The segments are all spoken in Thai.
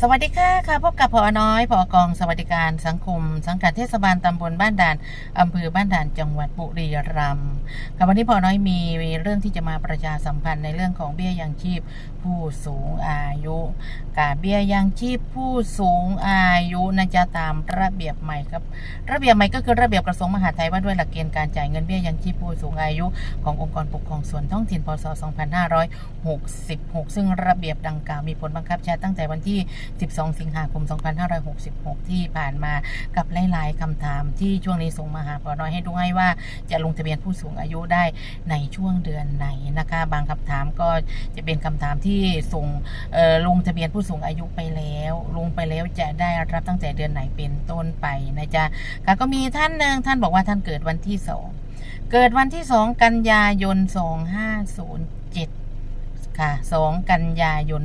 สวัสดีค่ะค่ะพบกับพอน้อยพอกองสวัสดิการสังคม สังกัดเทศบาลตำบลบ้านด่านอำเภอบ้านด่านจังหวัดบุรีรัมย์ค่ะวันนี้พอน้อยมีเรื่องที่จะมาประชาสัมพันธ์ในเรื่องของเบี้ยยังชีพ ผู้สูงอายุกับเบี้ยยังชีพผู้สูงอายุนะจะตามระเบียบใหม่ครับ ระเบียบใหม่ก็คือระเบียบกระทรวงมหาดไทยว่าด้วยหลักเกณฑ์การจ่ายเงินเบี้ยยังชีพผู้สูงอายุขององค์กรปกครองส่วนท้องถิ่นพศ 2566 ซึ่งระเบียบดังกล่าวมีผลบังคับใช้ตั้งแต่วันที่ 12 สิงหาคม 2566 ที่ผ่านมากับหลาย ๆคำถามที่ช่วงนี้ส่งมาหาพอน้อยให้ดูให้ว่าจะลงทะเบียนผู้สูงอายุได้ในช่วงเดือนไหนนะคะ บางคำถามก็จะเป็นคำถามที่ส่งเอ่อลงทะเบียนผู้สูงอายุไปแล้ว ลงไปแล้วจะได้รับตั้งแต่เดือนไหนเป็นต้นไปนะจ๊ะค่ะก็มีท่านหนึ่งท่านบอกว่าท่านเกิดวันที่สองเกิดวันที่สองกันยายน2507 ค่ะ 2 กันยายน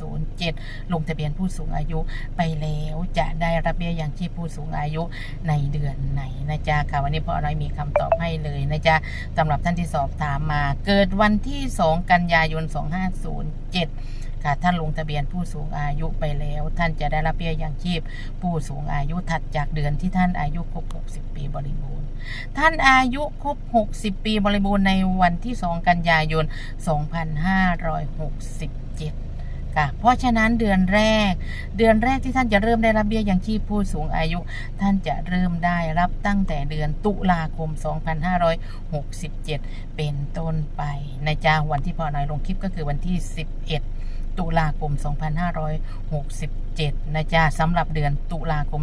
2507 ลงทะเบียนผู้สูงอายุไปแล้วจะได้รับเบี้ยยังชีพผู้สูงอายุในเดือนไหนนะจ๊ะค่ะ วันนี้พ่อน้อยมีคำตอบให้เลยนะจ๊ะสำหรับท่านที่สอบถามมา เกิดวันที่ 2 กันยายน 2507 ค่ะท่านลงทะเบียนผู้สูงอายุไปแล้ว ท่านจะได้รับเบี้ยยังชีพ ผู้สูงอายุถัดจากเดือนที่ท่านอายุครบ 60 ปีบริบูรณ์ ท่านอายุครบ 60 ปีบริบูรณ์ในวันที่ 2 กันยายน 2567ค่ะเพราะฉะนั้นเดือนแรก เดือนแรกที่ท่านจะเริ่มได้รับเบี้ยยังชีพผู้สูงอายุ ท่านจะเริ่มได้รับตั้งแต่เดือนตุลาคม 2567 เป็นต้นไป ในจ๊ะวันที่พอน้อยลงคลิปก็คือวันที่ 11 ตุลาคม 2567 นะจ๊ะสำหรับเดือนตุลาคม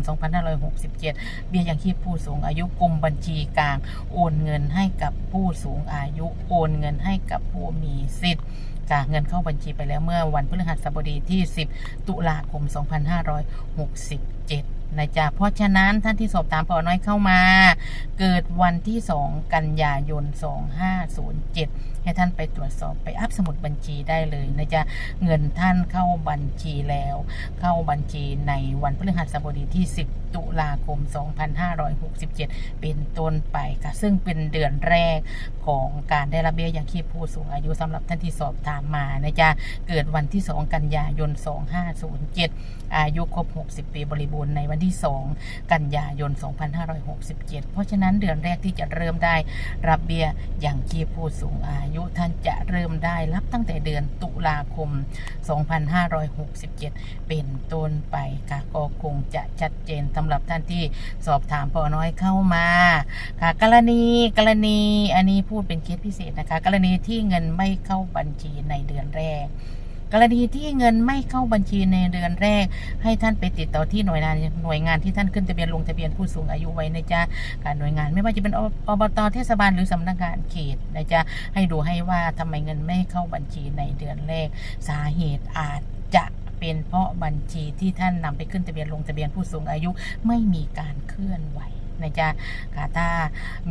2567 เบี้ยยังชีพผู้สูงอายุกรมบัญชีกลาง โอนเงินให้กับผู้สูงอายุ โอนเงินให้กับผู้มีสิทธิ์จากเงินเข้าบัญชีไปแล้วเมื่อวันพฤหัสบดีที่ 10 ตุลาคม 2567 นะจ๊ะเพราะฉะนั้นท่านที่สอบถามพอน้อยเข้ามา เกิดวันที่2กันยายน 2507 ให้ท่านไปตรวจสอบไปอัพสมุดบัญชีได้เลยนะจ๊ะเงินท่านเข้าบัญชีแล้ว เข้าบัญชีในวันพฤหัสบดีที่ 10 ตุลาคม 2567 เป็นต้นไปค่ะ ซึ่งเป็นเดือนแรกของการได้รับเบี้ยยังชีพผู้สูงอายุสำหรับท่านที่สอบถามมานะจ๊ะเกิดวันที่2กันยายน 2507 อายุครบ 60 ปีบริบูรณ์ในวันที่ 2 กันยายน 2567 เพราะฉะนั้นเดือนแรกที่จะเริ่มได้รับเบี้ยยังชีพผู้สูงอายุท่านจะเริ่มได้รับตั้งแต่เดือนตุลาคม 2567 เป็นต้นไปค่ะก็คงจะชัดเจนสำหรับท่านที่สอบถามพอน้อยเข้ามาค่ะกรณีกรณีอันนี้พูดเป็นเคสพิเศษนะคะ กรณีที่เงินไม่เข้าบัญชีในเดือนแรก กรณีที่เงินไม่เข้าบัญชีในเดือนแรก ให้ท่านไปติดต่อที่หน่วยงานหน่วยงานที่ท่านขึ้นทะเบียนลงทะเบียนผู้สูงอายุไว้นะจ๊ะการหน่วยงานไม่ว่าจะเป็นอบตเทศบาลหรือสำนักงานเขตนะจ๊ะให้ดูให้ว่าทำไมเงินไม่เข้าบัญชีในเดือนแรก สาเหตุอาจจะเป็นเพราะบัญชีที่ท่านนำไปขึ้นทะเบียนลงทะเบียนผู้สูงอายุไม่มีการเคลื่อนไหว นะจ๊ะค่ะถ้า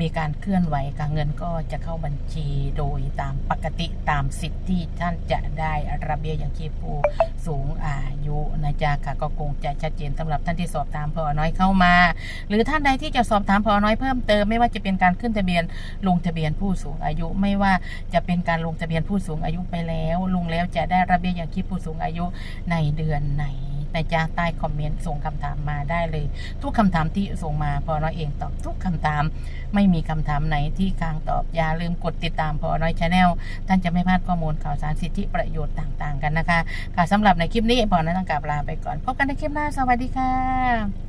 มีการเคลื่อนไหวค่ะเงินก็จะเข้าบัญชีโดยตามปกติตามสิทธิ์ที่ท่านจะได้ระเบียอย่างชีพผู้สูงอายุนะจ๊ะค่ะก็คงจะชัดเจนสำหรับท่านที่สอบถามพอน้อยเข้ามา หรือท่านใดที่จะสอบถามพอน้อยเพิ่มเติมไม่ว่าจะเป็นการขึ้นทะเบียนลงทะเบียนผู้สูงอายุ ไม่ว่าจะเป็นการลงทะเบียนผู้สูงอายุไปแล้วลงแล้วจะได้ระเบียอย่างชีพผู้สูงอายุในเดือนไหน นะจ๊ะใต้คอมเมนต์ส่งคำถามมาได้เลย ทุกคำถามที่ส่งมาพอน้อยเองตอบทุกคำถาม ไม่มีคำถามไหนที่ค้างตอบอย่าลืมกดติดตามพอน้อยชาแนลท่านจะไม่พลาดข้อมูลข่าวสารสิทธิประโยชน์ต่าง ๆ กันนะคะค่ะสำหรับในคลิปนี้พอน้อยต้องกลับลาไปก่อนพบกันในคลิปหน้าสวัสดีค่ะ